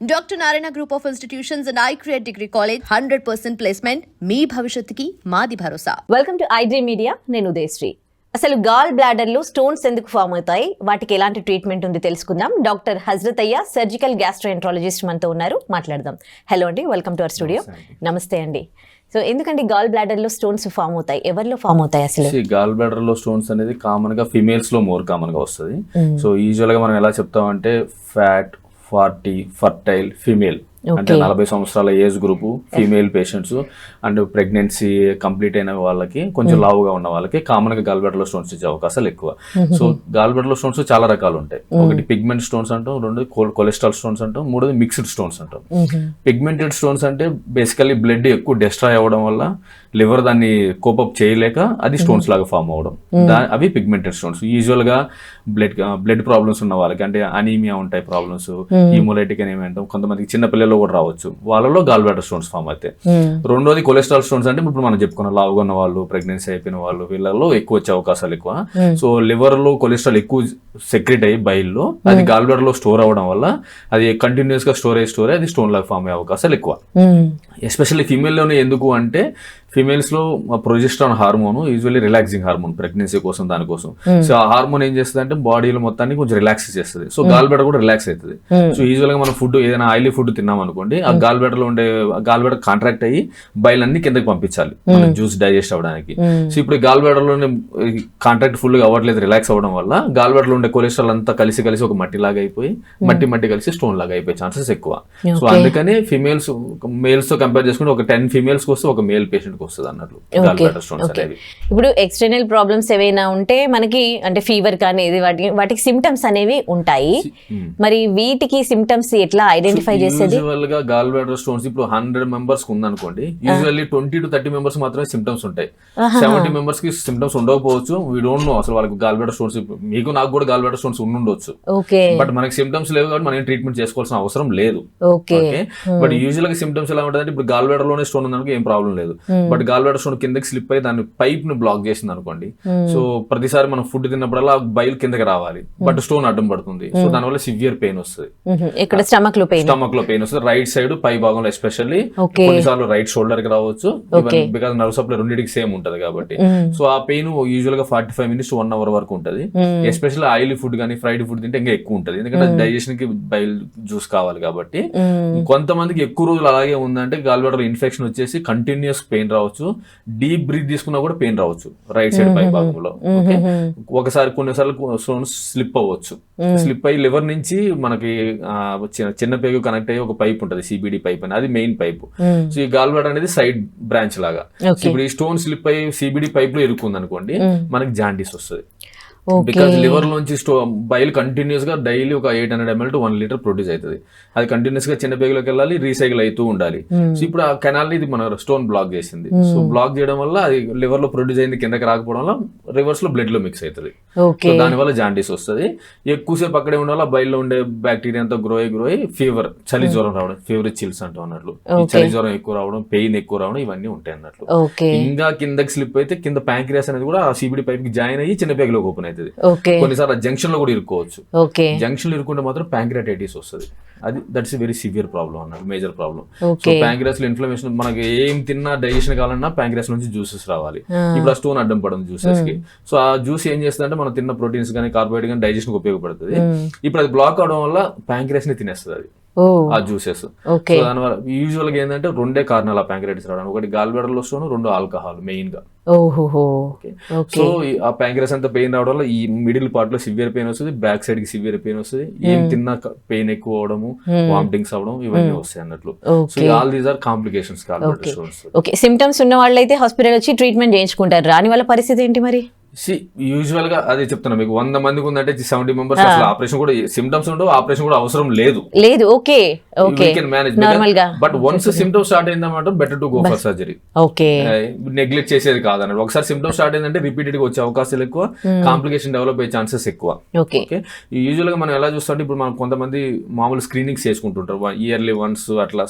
Doctor Narayana group of institutions and I create degree college hundred percent placement మీ భవిష్యత్తుకి మాది భరోసా. Welcome to iDream media నేను ఉదయశ్రీ. అసలు gall బ్లాడర్లో stones ఎందుకు form అవుతాయి? వాటికి ఎలాంటి ట్రీట్మెంట్ ఉంది తెలుసుకుందాం. డాక్టర్ హజరత్ అయ్య సర్జికల్ గ్యాస్ట్రోఎంట్రాలజిస్ట్ మనతో ఉన్నారు. మాట్లాడదాం. హలో అండి వెల్కమ్ టు అవర్ స్టూడియో నమస్తే అండి. సో ఎందుకండి గాల్ బ్లాడర్లో స్టోన్స్ ఫామ్ అవుతాయి? ఎవరిలో ఫామ్ అవుతాయి అసలు? గాల్ బ్లాడర్లో స్టోన్స్ అనేది కామన్గా ఫిమేల్స్లో మోర్ కామన్గా వస్తుంది. సో యూజువల్గా మనం ఎలా చెప్తామంటే ఫ్యాట్ ఫార్టీ ఫర్టైల్ ఫిమేల్ అంటే. నలభై సంవత్సరాల age group female patients and pregnancy complete అయిన వాళ్ళకి కొంచెం లావుగా ఉన్న వాళ్ళకి కామన్గా గాల్ బ్లాడర్లో స్టోన్స్ ఇచ్చే అవకాశాలు ఎక్కువ. సో గాల్ బ్లాడర్లో స్టోన్స్ చాలా రకాలు ఉంటాయి. ఒకటి పిగ్మెంట్ స్టోన్స్ అంటాం రెండు కొలెస్ట్రాల్ స్టోన్స్ అంటాం మూడోది మిక్స్డ్ స్టోన్స్ అంటాం. పిగ్మెంటెడ్ స్టోన్స్ అంటే బేసికల్లీ బ్లడ్ ఎక్కువ డెస్ట్రాయ్ అవ్వడం వల్ల లివర్ దాన్ని కోపప్ చేయలేక అది స్టోన్స్ లాగా ఫామ్ అవ్వడం. దా- అవి పిగ్మెంటెడ్ స్టోన్స్ యూజువల్గా బ్లడ్ బ్లడ్ ప్రాబ్లమ్స్ ఉన్న వాళ్ళకి అంటే అనీమియా ఉంటాయి ప్రాబ్లమ్స్ హీమోలైటిక్ అని ఏమంటాం కొంతమందికి చిన్న పిల్లల్లో కూడా రావచ్చు. వాళ్ళలో గాల్ బ్లాడర్ స్టోన్స్ ఫామ్ అవుతాయి రెండోది కొలెస్ట్రాల్ స్టోన్స్ అంటే ఇప్పుడు మనం చెప్పుకున్న లావుగా ఉన్న వాళ్ళు ప్రెగ్నెన్సీ అయిపోయిన వాళ్ళు వీళ్ళలో ఎక్కువ వచ్చే అవకాశాలు ఎక్కువ. సో లివర్లో కొలెస్ట్రాల్ ఎక్కువ సెక్రెట్ అయ్యి బైల్లో అది గాల్ బ్లాడర్లో స్టోర్ అవ్వడం వల్ల అది కంటిన్యూస్గా స్టోర్ అయ్యి స్టోర్ అయ్యి అది స్టోన్ లాగా ఫామ్ అయ్యే అవకాశాలు ఎక్కువ. ఎస్పెషల్లీ ఫీమేల్లోనే ఎందుకు అంటే ఫీమేల్స్లో progesterone hormone usually relaxing hormone pregnancy కోసం దానికోసం సో ఆ హార్మోన్ ఏం చేస్తుంది అంటే బాడీలో మొత్తాన్ని కొంచెం రిలాక్స్ చేస్తుంది సో గాల్ బెడర్ కూడా రిలాక్స్ అవుతుంది. సో యూజువల్గా మనం ఫుడ్ ఏదైనా ఆయిలీ ఫుడ్ తిన్నాం అనుకోండి ఆ గాల్ బెడర్లో ఉండే గాల్ బెడర్ కాంట్రాక్ట్ అయ్యి బయలు అన్ని కిందకి పంపించాలి. మన జ్యూస్ డైజెస్ట్ అవ్వడానికి. సో ఇప్పుడు గాల్ బెడర్లోనే కాంట్రాక్ట్ ఫుల్గా అవ్వట్లేదు రిలాక్స్ అవ్వడం వల్ల గాల్ బెడర్లో ఉండే కొలెస్ట్రాల్ అంతా కలిసి కలిసి ఒక మట్టి లాగా అయిపోయి మట్టి మట్టి కలిసి స్టోన్ లాగా అయిపోయే ఛాన్సెస్ ఎక్కువ. సో అందుకని ఫిమేల్స్ మేల్స్తో కంపేర్ చేసుకుంటే ఒక టెన్ ఫీమేల్స్కి వస్తే ఒక మేల్ పేషెంట్ కి వస్తుంది అన్నట్లు. ఇప్పుడు ఎక్స్టర్నల్ ప్రాబ్లమ్స్ ఏవైనా ఉంటే మనకి అంటే ఫీవర్ కానీ ఇది వాటి వాటికి సిమ్టమ్స్ అనేవి ఉంటాయి. మరి వీటికి సిమ్టమ్స్ ఎట్లా ఐడెంటిఫై చేసేది? యూజువల్గా గాల్ బ్లాడర్ స్టోన్స్ ఇప్పుడు హండ్రెడ్ మెంబర్స్ ఉందనుకోండి usually twenty to thirty members మాత్రమే సిమ్టమ్స్ ఉంటాయి. సెవెంటీ మెంబర్స్కి సిమ్టమ్స్ ఉండకపోవచ్చు. వీ డోంట్ నో అసలు వాళ్ళకి గాల్ బ్లాడర్ స్టోన్స్ మీకు నాకు కూడా గాల్ బ్లాడర్ స్టోన్స్ ఉండుండొచ్చు. ఓకే. బట్ మనకి సిమ్టమ్స్ లేవు కాబట్టి మనం ట్రీట్మెంట్ చేసుకోవాల్సిన అవసరం లేదు. ఓకే. బట్ యూజువల్గా సిమ్టమ్స్ ఎలా ఉంటుందంటే ఇప్పుడు గాల్ బ్లాడర్లోనే స్టోన్ ఉందనుకో ఏం ప్రాబ్లం లేదు. బట్ గాల్ బ్లాడర్ స్టోన్ కిందకి స్లిప్ అయ్యి దాని పైప్ని బ్లాక్ చేసింది అనుకోండి. సో ప్రతిసారి మనం ఫుడ్ తిన్నప్పుడల్లా బయలు కిందకి రావాలి. బట్ స్టోన్ అడ్డం పడుతుంది. సో దానివల్ల సివియర్ పెయిన్ వస్తుంది. ఇక్కడ స్టమక్లో పెయిన్. స్టమక్లో పెయిన్ వస్తుంది. రైట్ సైడ్ పై భాగంలో ఎస్పెషల్లీ. కొన్నిసార్లు రైట్ షోల్డర్కి రావచ్చు. బికాస్ నర్వ్ సప్లై రెండింటికి సేమ్ ఉంటది కాబట్టి. సో ఆ పెయిన్ యూజువల్గా forty five minutes one hour వరకు ఉంటది. ఎస్పెషల్లీ ఆయిలీ ఫుడ్ కానీ ఫ్రైడ్ ఫుడ్ తింటే ఇంకా ఎక్కువ ఉంటది. ఎందుకంటే డైజెషన్కి బయల్ జ్యూస్ కావాలి కాబట్టి. కొంతమందికి ఎక్కువ రోజులు అలాగే ఉందంటే గాల్వాటర్ ఇన్ఫెక్షన్ వచ్చేసి కంటిన్యూస్ పెయిన్ రావచ్చు. డీప్ బ్రీత్ తీసుకున్నా కూడా పెయిన్ రావచ్చు. రైట్ సైడ్ పై భాగంలో. ఓకే? ఒకసారి కొన్నిసార్లు స్టోన్స్ స్లిప్ అవ్వచ్చు. స్లిప్ అయ్యి లివర్ నుంచి మనకి చిన్న చిన్న పేగు కనెక్ట్ అయ్యి ఒక పైప్ ఉంటుంది సిబిడి పైప్ అని. అది మెయిన్ పైప్. సో ఈ గాల్వాటర్ అనేది సైడ్ బ్రాంచ్ లాగా. ఇప్పుడు ఈ స్టోన్ స్లిప్ అయ్యి సిబిడి పైప్లో ఇరుక్కుంది అనుకోండి మనకి జాండీస్ వస్తుంది. బికాస్ లివర్ లోంచి స్టో బయలు కంటిన్యూస్గా డైలీ ఒక eight hundred ML to one litre produce అవుతుంది. అది కంటిన్యూస్గా చిన్న పేగులోకి వెళ్ళాలి రీసైకిల్ అవుతూ ఉండాలి. సో ఇప్పుడు ఆ కెనాల్ ఇది మన స్టోన్ బ్లాక్ చేసింది. సో బ్లాక్ చేయడం వల్ల అది లివర్లో ప్రొడ్యూస్ అయింది కిందకి రాకపోవడం వల్ల రివర్స్లో బ్లడ్లో మిక్స్ అవుతుంది. సో దానివల్ల జాండీస్ వస్తుంది. ఎక్కువసేపు అక్కడే ఉండాలి బయల్లో ఉండే బ్యాక్టీరియా అంతా గ్రో అయ్యి గ్రో అయ్యి ఫీవర్ చలి జ్వరం రావడం ఫీవర్ చిల్స్ అంటాం అన్నట్లు. చలి జ్వరం ఎక్కువ రావడం పెయిన్ ఎక్కువ రావడం ఇవన్నీ ఉంటాయి అన్నట్లు. ఇంకా కిందకి స్లిప్ అయితే కింద ప్యాంక్రియాస్ అనేది కూడా ఆ సిబిడి పైప్కి జాయిన్ అయ్యి చిన్న పేగులోకి ఓపెన్ అవుతుంది. ఓకే. కొన్నిసార్లు జంక్షన్లో కూడా ఇరుక్కోవచ్చు. జంక్షన్లో ఇరుక్కుంటే మాత్రం ప్యాంక్రియాటైటిస్ వస్తుంది. అది దట్స్ వెరీ సివియర్ ప్రాబ్లం అన్నమాట మేజర్ ప్రాబ్లం సో ప్యాంక్రియాస్లో ఇన్ఫ్లమేషన్ మనకి ఏం తిన్నా డైజెషన్ కావాలన్నా ప్యాంక్రియాస్ నుంచి జ్యూసెస్ రావాలి. ఇప్పుడు ఆ స్టోన్ అడ్డం పడుతుంది జ్యూసెస్కి. సో ఆ జ్యూస్ ఏం చేస్తుంది అంటే మనం తిన్న ప్రోటీన్స్ కానీ కార్బోహైడ్రేట్ కానీ డైజెషన్కి ఉపయోగపడుతుంది. ఇప్పుడు అది బ్లాక్ అవడం వల్ల ప్యాంక్రియాస్ని తినేస్తుంది అది. ఆ జ్యూసెస్ సో దానివల్ల యూజువల్గా ఏంటంటే రెండే కారణాలు ఆ ప్యాంక్రియాటిస్ రావడానికి ఒకటి గాల్బెడర్లో స్టోన్ రెండు ఆల్కహాల్ మెయిన్గా. ఓహోహో. సో ఆ ప్యాంక్రస్ అంతా పెయిన్ రావడం వల్ల ఈ మిడిల్ పార్ట్లో సివియర్ పెయిన్ వస్తుంది బ్యాక్ సైడ్కి సివియర్ పెయిన్ వస్తుంది. ఏం తిన్నా పెయిన్ ఎక్కువ అవడము వామిటింగ్స్ అవడం ఇవన్నీ వస్తాయి అన్నట్లు. So all these are complications okay okay symptoms ఉన్న వాళ్ళైతే హాస్పిటల్ వచ్చి ట్రీట్మెంట్ చేయించుకుంటారు. రాని వాళ్ళ పరిస్థితి ఏంటి మరి? యూజువల్గా అదే చెప్తున్నా మీకు. వంద మందికి ఉందంటే సెవెంటీ మెంబర్స్ అసలు ఆపరేషన్ కూడా సిమ్టమ్స్ ఉండవు ఆపరేషన్ కూడా అవసరం లేదు. లేదు ఓకే ఓకే. గా. బట్ వన్స్ సిమ్టమ్స్ స్టార్ట్ అయిందన్నమాట better to go for surgery okay. Neglect చేసేది కాదన్నట్టు ఒకసారి సిమ్టమ్స్ స్టార్ట్ అయిందంటే రిపీటెడ్గా వచ్చే అవకాశాలు ఎక్కువ కాంప్లికేషన్ డెవలప్ అయ్యే ఛాన్సెస్ ఎక్కువ. ఓకే. యూజువల్గా మనం ఎలా చూస్తుంటే ఇప్పుడు మనం కొంతమంది మామూలు స్క్రీనింగ్స్ చేసుకుంటుంటారు. ఇయర్లీ వన్స్ అట్లా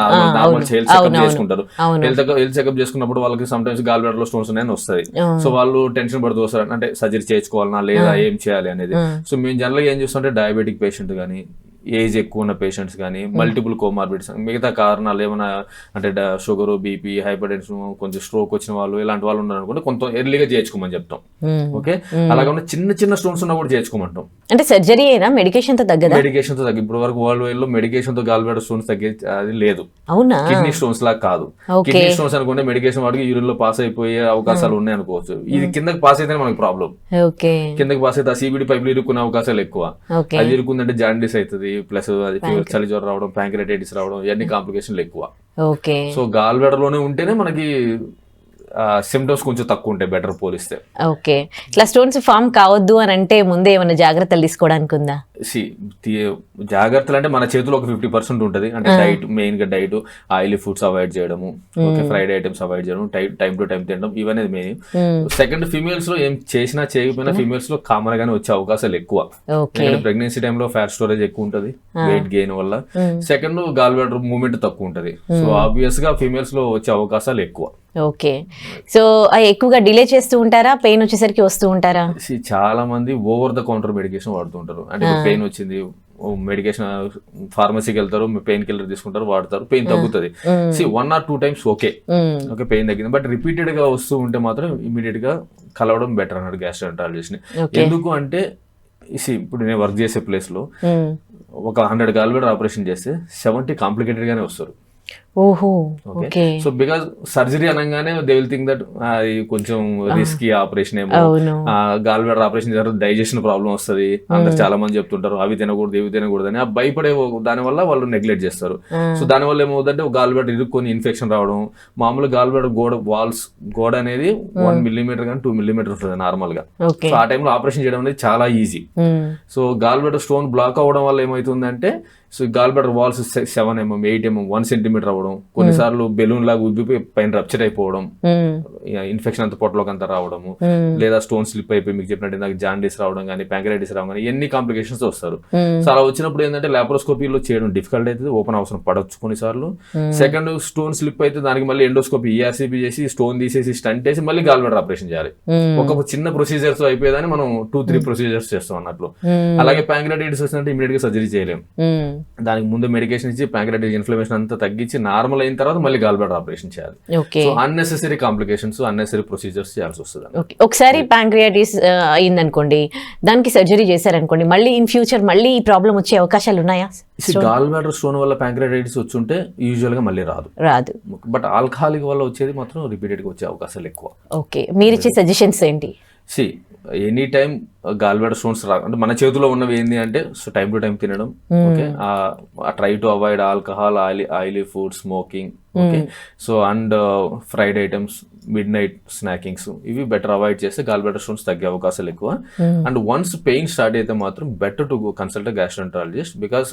నార్మల్. హెల్త్ చెకప్ చేసుకుంటారు. హెల్త్ హెల్త్ చెకప్ చేసుకున్నప్పుడు వాళ్ళకి సమ్ టైమ్స్ గాల్ బ్లాడర్లో స్టోన్స్ ఉన్నాయని వస్తాయి. సో వాళ్ళు టెన్షన్ పడుతూ వస్తారు అంటే సర్జరీ చేయించుకోవాలన్నా లేదా ఏం చేయాలి అనేది. సో మేము జనరల్గా ఏం చూస్తుంటే డయాబెటిక్ పేషెంట్ కానీ ఏజ్ ఎక్కువ ఉన్న పేషెంట్స్ కానీ మల్టిపుల్ కోమార్బిడ్స్ మిగతా కారణాలు ఏమైనా అంటే షుగర్ బీపీ హైపర్ టెన్షన్ కొంచెం స్ట్రోక్ వచ్చిన వాళ్ళు ఇలాంటి వాళ్ళు ఉన్నారు అనుకుంటే కొంత ఎర్లీగా చేర్చుకోమని చెప్తాం. ఓకే? అలాగే చిన్న చిన్న స్టోన్స్ ఉన్నా కూడా చేర్చుకోమంటాం అంటే సర్జరీ అయినా మెడికేషన్తో తగ్గదా? మెడికేషన్తో తగ్గి ఇప్పుడు వరకు వరల్డ్ వైడ్లో మెడికేషన్తో గాల్బెడ స్టోన్స్ తగ్గే అది లేదు. అవునా? కిడ్నీ స్టోన్స్ లాగా కాదు. కిడ్నీ స్టోన్స్ అనుకుంటే మెడికేషన్ వాడికి యూరిన్లో పాస్ అయిపోయే అవకాశాలు ఉన్నాయి అనుకోవచ్చు. ఇది కిందకి పాస్ అయితే మనకి ప్రాబ్లం కిందకి పాస్ అయితే ఆ సిబిడి పైపులు ఇరుక్కునే అవకాశాలు ఎక్కువ. అది ఇరుక్కుందంటే జాండీస్ అవుతుంది ప్లస్ అది చలి జ్వరం రావడం ప్యాంక్రటైటిస్ రావడం ఇవన్నీ కాంప్లికేషన్లు ఎక్కువ. ఓకే. సో గాల్లోనే ఉంటేనే మనకి సిమ్టమ్స్ కొంచెం తక్కువ ఉంటాయి బెటర్ పోలిస్తే. ఓకే. ఇట్లా స్టోన్స్ ఫామ్ కావద్దు అని అంటే ముందే ఏమైనా జాగ్రత్తలు తీసుకోవడానికి ఉందా? సి జాగ్రత్తలు అంటే మన చేతిలో ఒక ఫిఫ్టీ పర్సెంట్ ఉంటుంది. అంటే డైట్ మెయిన్గా డైట్ ఆయిలీ ఫుడ్స్ అవాయిడ్ చేయడము ఓకే ఫ్రైడ్ ఐటమ్స్ అవాయిడ్ చేయడం టైం టు టైం తినడం ఇవన్నీ మెయిన్. సెకండ్ ఫీమేల్స్లో ఏం చేసినా చేయకపోయినా ఫీమేల్స్లో కామన్ గానే వచ్చే అవకాశాలు ఎక్కువ. ప్రెగ్నెన్సీ టైంలో ఫ్యాట్ స్టోరేజ్ ఎక్కువ ఉంటది వెయిట్ గెయిన్ వల్ల. సెకండ్ గాల్ బ్లాడర్ మూవ్మెంట్ తక్కువ ఉంటది. సో ఆబ్వియస్గా ఫీమేల్స్లో వచ్చే అవకాశాలు ఎక్కువ. ఓకే. సో ఎక్కువగా డిలే చేస్తూ ఉంటారా? పెయిన్ వచ్చేసరికి వస్తూ ఉంటారా? చాలా మంది ఓవర్ ద కౌంటర్ మెడికేషన్ వాడుతుంటారు అంటే పెయిన్ వచ్చింది. మెడికేషన్ ఫార్మసీకి వెళ్తారు పెయిన్ కిల్లర్ తీసుకుంటారు వాడతారు పెయిన్ తగ్గుతుంది. See one or two times okay. Okay pain తగ్గింది. బట్ రిపీటెడ్గా వస్తూ ఉంటే మాత్రం ఇమీడియట్గా కలవడం బెటర్ అన్నాడు గ్యాస్ట్రాంటాలజిస్ట్ని. ఎందుకు అంటే ఇప్పుడు నేను వర్క్ చేసే ప్లేస్లో. ఒక హండ్రెడ్ గాల్బెడర్ ఆపరేషన్ చేస్తే సెవెంటీ కాంప్లికేటెడ్ గానే వస్తారు. ఓహో ఓకే. సో బికాస్ సర్జరీ అనగానే దే విల్ థింక్ దట్ అది కొంచెం రిస్కీ ఆపరేషన్ ఏమో. అవును. గాల్ బ్లాడర్ ఆపరేషన్ చేస్తారు డైజెషన్ ప్రాబ్లం వస్తుంది. అందరు చాలా మంది చెప్తుంటారు అవి తినకూడదు ఇవి తినకూడదు అని. ఆ భయపడే దాని వల్ల వాళ్ళు నెగ్లెక్ట్ చేస్తారు. సో దాని వల్ల ఏమవుతుందంటే గాల్ బ్లాడర్ ఇరుక్కొని ఇన్ఫెక్షన్ రావడం మామూలు గాల్ బ్లాడర్ గోడ వాల్స్ గోడ అనేది వన్ మిల్లీమీటర్ కానీ టూ మిల్లీమీటర్ ఉంటుంది నార్మల్గా. సో ఆ టైంలో ఆపరేషన్ చేయడం అనేది చాలా easy. So gall bladder stone block అవ్వడం వల్ల ఏమవుతుందంటే so gall bladder walls seven MM eight MM one centimetre అవ్వడం కొన్నిసార్లు బెలూన్ లాగా ఉబ్బిపోయి పైన రప్చర్ అయిపోవడం. ఇన్ఫెక్షన్ అంతా పొట్టలోకి అంతా రావడము. లేదా స్టోన్ స్లిప్ అయిపోయి మీకు చెప్పినట్టు నాకు జాండీస్ రావడం కానీ ప్యాంక్రైటిస్ రావడం కానీ ఎన్ని కాంప్లికేషన్స్ వస్తారు. సో అలా వచ్చినప్పుడు ఏంటంటే లాప్రోస్కోపీలో చేయడం డిఫికల్ట్ అవుతుంది ఓపెన్ అవసరం పడవచ్చు కొన్నిసార్లు సెకండ్ స్టోన్ స్లిప్ అయితే దానికి మళ్ళీ ఎండోస్కోపీ ఈఆర్సీపీ చేసి స్టోన్ తీసేసి స్టంట్ వేసి మళ్ళీ గాల్బెడర్ ఆపరేషన్ చేయాలి. ఒక చిన్న ప్రొసీజర్స్ అయిపోయేదాన్ని మనం టూ త్రీ ప్రొసీజర్స్ చేస్తాం అన్నట్లు. అలాగే ప్యాంక్రైటిస్ వచ్చినట్టు ఇమీడియట్గా సర్జరీ చేయలేం మ్మ్. దానికి ముందు మెడికేషన్ ఇచ్చి ప్యాంక్రైటిస్ ఇన్ఫ్లమేషన్ అంతా తగ్గించి నార్మల్ అయిన తర్వాత మళ్ళీ గాల్బెడర్ ఆపరేషన్ చేయాలి. So unnecessary complications unnecessary procedures చేయాల్సి వస్తుంది ఓకే. ఒకసారి ప్యాంక్రియాటిస్ అయిందనుకోండి దానికి సర్జరీ చేశారనుకోండి మళ్ళీ ఇన్ ఫ్యూచర్ మళ్ళీ ఈ ప్రాబ్లం వచ్చే అవకాశాలు ఉన్నాయా? గాల్ బ్లాడర్ స్టోన్ వల్ల ప్యాంక్రైటిస్ వచ్చుంటే యూజువల్గా మళ్ళీ రాదు. రాదు. బట్ ఆల్కహాలిక్ వల్ల వచ్చేది మాత్రం రిపీటెడ్గా వచ్చే అవకాశాలు ఎక్కువ. ఓకే. మీరు ఇచ్చే సజెషన్స్ ఏంటి? See any time gall bladder stones రా అంటే మన చేతిలో ఉన్నవి ఏంటి అంటే సో టైం టు టైం తినడం okay? Try to avoid alcohol oily oily food smoking okay? So and fried items midnight snackings ఇవి బెటర్ అవాయిడ్ చేస్తే గాల్ బ్లాడర్ స్టోన్స్ తగ్గే అవకాశాలు ఎక్కువ. అండ్ వన్స్ పెయిన్ స్టార్ట్ అయితే మాత్రం better to consult gastroenterologist because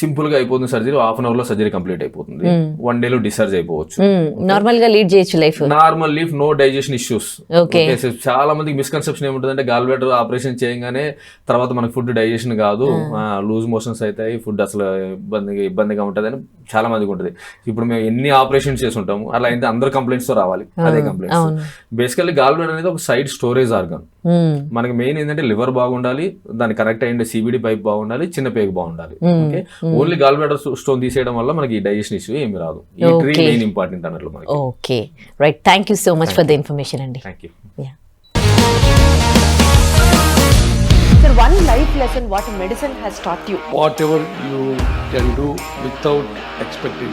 సింపుల్గా అయిపోతుంది సర్జరీ హాఫ్ అన్ అవర్లో సర్జరీ కంప్లీట్ అయిపోతుంది. వన్ డే లో డిశ్చార్జ్ అయిపోవచ్చు. నార్మల్గా లీడ్ చేయొచ్చు life normal life no digestion issues Okay. చాలా మందికి మిస్కన్సెప్షన్ ఏముంటుందంటే గాల్ బ్లాడర్ ఆపరేషన్ చేయగానే తర్వాత మనకి ఫుడ్ డైజెషన్ కాదు. లూజ్ మోషన్స్ అవుతాయి ఫుడ్ అసలు ఇబ్బందిగా ఇబ్బందిగా ఉంటుంది అని చాలా మందికి ఉంటుంది. ఇప్పుడు మేము ఎన్ని ఆపరేషన్స్ చేసి ఉంటాము అలా అయితే అందరు కంప్లైంట్స్తో రావాలి. అదే కంప్లైంట్స్. బేసికల్లీ గాల్ బ్లాడర్ అనేది ఒక సైడ్ స్టోరేజ్ ఆర్గన్ మనకి మెయిన్ ఏంటంటే లివర్ బాగుండాలి దాని కనెక్ట్ అయ్యిండే సిబిడి పైప్ బాగుండాలి చిన్న పేగు బాగుండాలి. Okay? Only gall bladder stone తీసేయడం వల్ల మనకి డైజెషన్ ఇష్యూ ఏమి రాదు. ఈ ట్రీ Okay. మెయిన్ ఇంపార్టెంట్ అన్నట్లు మనకి. Okay right thank you so much for the information అండి. Thank you Yeah. Sir, one life lesson what medicine has taught you. whatever you can do without expecting.